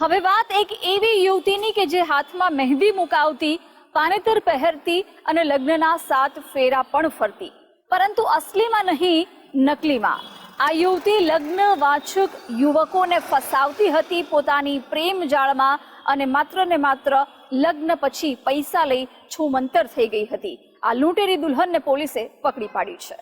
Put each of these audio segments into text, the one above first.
હવે વાત એક એવી યુવતીની કે જે હાથમાં મહેંદી મુકાવતી પાનેતર પહેરતી અને લગ્નના સાત ફેરા પણ ફરતી. પરંતુ અસલીમાં નહીં, નકલીમાં. આ યુવતી લગ્ન વાંચુક યુવકોને ફસાવતી હતી પોતાની પ્રેમ જાળમાં અને માત્ર ને માત્ર લગ્ન પછી પૈસા લઈ છૂમંતર થઈ ગઈ હતી. આ લૂંટેરી દુલ્હનને પોલીસે પકડી પાડી છે.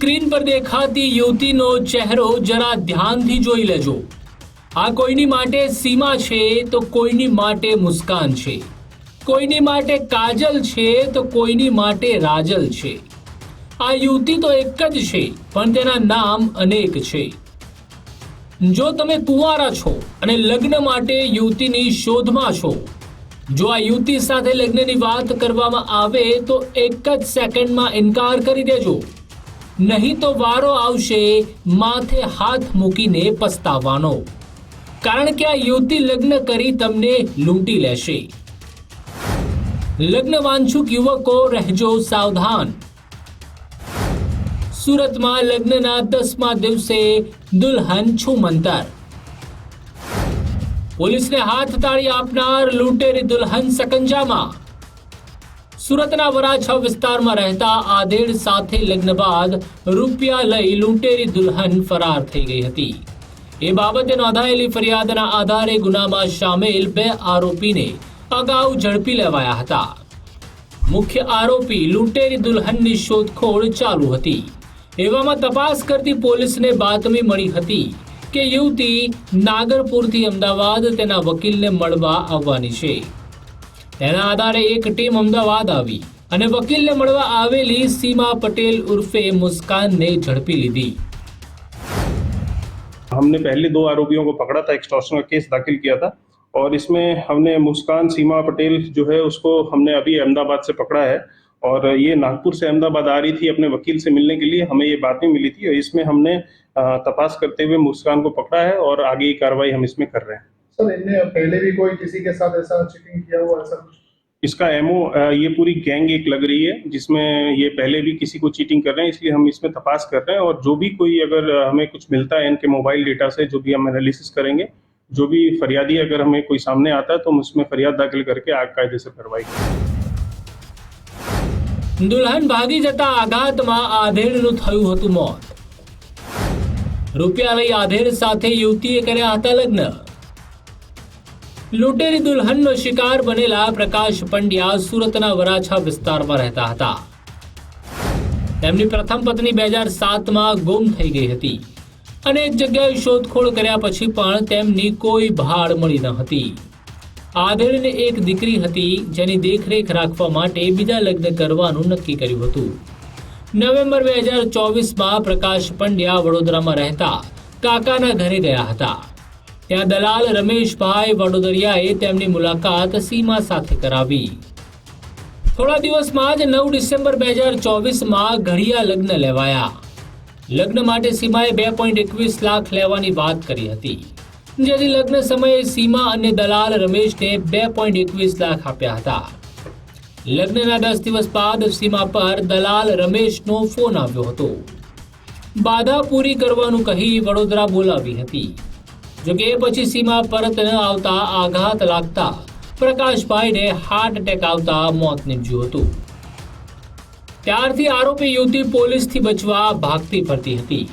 સ્ક્રીન પર દેખાતી યુવતીનો ચહેરો જરા ધ્યાનથી જોઈ લેજો. આ કોઈની માટે સીમા છે તો કોઈની માટે મુસ્કાન છે. કોઈની માટે કાજલ છે તો કોઈની માટે રાજલ છે. આ યુવતી તો એક જ છે, પણ તેના નામ અનેક છે. જો તમે કુંવારા છો અને લગ્ન માટે યુવતીની શોધમાં છો, જો આ યુવતી સાથે લગ્નની વાત કરવામાં આવે તો એક જ સેકન્ડમાં ઇનકાર કરી દેજો. નહીં તો વારો આવશે, માથે હાથ મૂકીને પસ્તાવાનો. કારણ કે આ યુવતી લગ્ન કરી તમને લૂંટી લેશે. લગ્ન વાંછુક યુવકો રહેજો સાવધાન. સુરતમાં લગ્નના દસમા દિવસે દુલ્હન છુમંતર. પોલીસને હાથ તાળી આપનાર લૂંટેરી દુલ્હન સકંજામાં સુરતના વરાછા વિસ્તારમાં રહેતા આધેડ સાથે લગ્ન બાદ રૂપિયા લઈ લૂંટેરી દુલ્હન ફરાર થઈ ગઈ હતી. એ બાબતે નોંધાયેલી ફરિયાદના આધારે ગુનામાં સામેલ બે આરોપીને અગાઉ ઝડપી લેવાયા હતા. મુખ્ય આરોપી લૂંટેરી દુલ્હનની શોધખોળ ચાલુ હતી. એવામાં તપાસ કરતી પોલીસને બાતમી મળી હતી કે યુવતી નાગરપુરથી અમદાવાદ તેના વકીલને મળવા આવવાની છે. તેના આધારે એક ટીમ અમદાવાદ આવી અને વકીલને મળવા આવેલી સીમા પટેલ ઉર્ફે મુસ્કાનને ઝડપી લીધી हमने पहले दो आरोपियों को पकड़ा था एक्सटॉर्शन का केस दाखिल किया था और इसमें हमने मुस्कान सीमा पटेल जो है उसको हमने अभी अहमदाबाद से पकड़ा है और ये नागपुर से अहमदाबाद आ रही थी अपने वकील से मिलने के लिए हमें ये बातें मिली थी और इसमें हमने अ, तपास करते हुए मुस्कान को पकड़ा है और आगे की कार्रवाई हम इसमें कर रहे हैं सर इनने पहले भी कोई किसी के साथ ऐसा चीटिंग किया हुआ ऐसा कुछ इसका एमओ ये पूरी गैंग एक लग रही है जिसमें ये पहले भी किसी को चीटिंग कर रहे हैं इसलिए हम इसमें तपास कर रहे हैं और जो भी कोई अगर हमें कुछ मिलता है इनके मोबाइल डेटा से जो भी हम एनालिसिस करेंगे जो भी फरियादी अगर हमें कोई सामने आता है तो हम उसमें फरियाद दाखिल करके आग कायदे से कार्रवाई करेंगे દુલ્હન ભાગી જતા આઘાતમાં આધેડનું થયું હતું મોત રૂપિયા લઈ આધેડ સાથે યુવતીએ કર્યા હતા લગ્ન લૂંટેરી દુલ્હનનો શિકાર બનેલા પ્રકાશ પંડ્યા સુરતના વરાછા વિસ્તારમાં રહેતા હતા તેમની પ્રથમ પત્ની બે હજાર સાતમાં ગુમ થઈ ગઈ હતી અનેક જગ્યાએ શોધખોળ કર્યા પછી પણ તેમની કોઈ ભાળ મળી ન હતી આધેડને એક દીકરી હતી જેની દેખરેખ રાખવા માટે બીજા લગ્ન કરવાનું નક્કી કર્યું હતું નવેમ્બર બે હજાર ચોવીસમાં પ્રકાશ પંડ્યા વડોદરામાં રહેતા કાકાના ઘરે ગયા હતા ત્યાં દલાલ રમેશભાઈ વડોદરિયાએ તેમની મુલાકાત સીમા સાથે કરાવી. થોડા દિવસમાં જ નવ ડિસેમ્બર બે હજાર ચોવીસમાં ઘડિયા લગ્ન લેવાયા. લગ્ન માટે સીમાએ બે પોઈન્ટ એકવીસ લાખ લેવાની વાત કરી હતી. જેથી લગ્ન સમયે સીમા અને દલાલ રમેશને બે પોઈન્ટ એકવીસ લાખ આપ્યા હતા. લગ્નના દસ દિવસ બાદ સીમા પર દલાલ રમેશનો ફોન આવ્યો હતો. બાધા પૂરી કરવાનું કહી વડોદરા બોલાવી હતી. જોકે એ પછી સીમા પરત ન આવતા આઘાત લાગતા પ્રકાશભાઈને હાર્ટ એટેક આવતા મોત નીપજ્યું હતું ત્યારથી આરોપી યુવતી પોલીસથી બચવા ભાગતી ફરતી હતી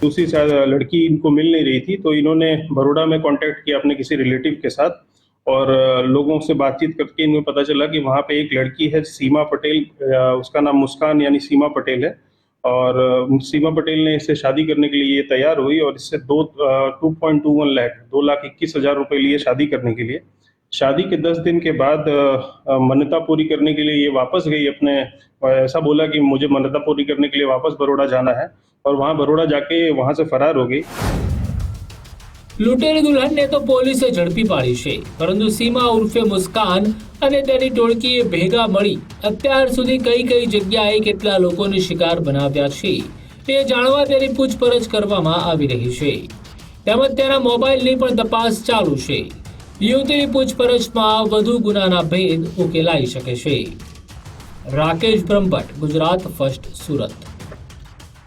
दूसरी शायद लड़की इनको मिल नहीं रही थी तो इन्होंने बड़ोड़ा में कांटेक्ट किया अपने किसी रिलेटिव के साथ और अ, लोगों से बातचीत करके इन्हें पता चला कि वहाँ पे एक लड़की है सीमा पटेल अ, उसका नाम मुस्कान यानी सीमा पटेल है और सीमा पटेल ने इससे शादी करने के लिए तैयार हुई और इससे दो two point two one lakh, दो लाख इक्कीस हज़ार रुपये लिए शादी करने के लिए। शादी के दस दिन के बाद मान्यता पूरी करने के लिए ये वापस गई अपने ऐसा बोला कि मुझे मान्यता पूरी करने के लिए वापस बड़ोड़ा जाना है और वहाँ बड़ोड़ा जाके वहाँ से फरार हो गई। લૂંટેરી દુલ્હનને તો પોલીસે ઝડપી પાડી છે. પરંતુ સીમા ઉર્ફે મુસ્કાન અને તેની ટોળકીએ ભેગા મળી અત્યાર સુધી કઈ કઈ જગ્યાએ કેટલા લોકોને શિકાર બનાવ્યા છે તે જાણવા તેની પૂછપરછ કરવામાં આવી રહી છે. તેમજ તેના મોબાઈલની પણ તપાસ ચાલુ છે. યુવતીની પૂછપરછમાં વધુ ગુનાના ભેદ ઉકેલાઈ શકે છે. રાકેશ બ્રહ્મભટ્ટ, ગુજરાત, ફર્સ્ટ સુરત.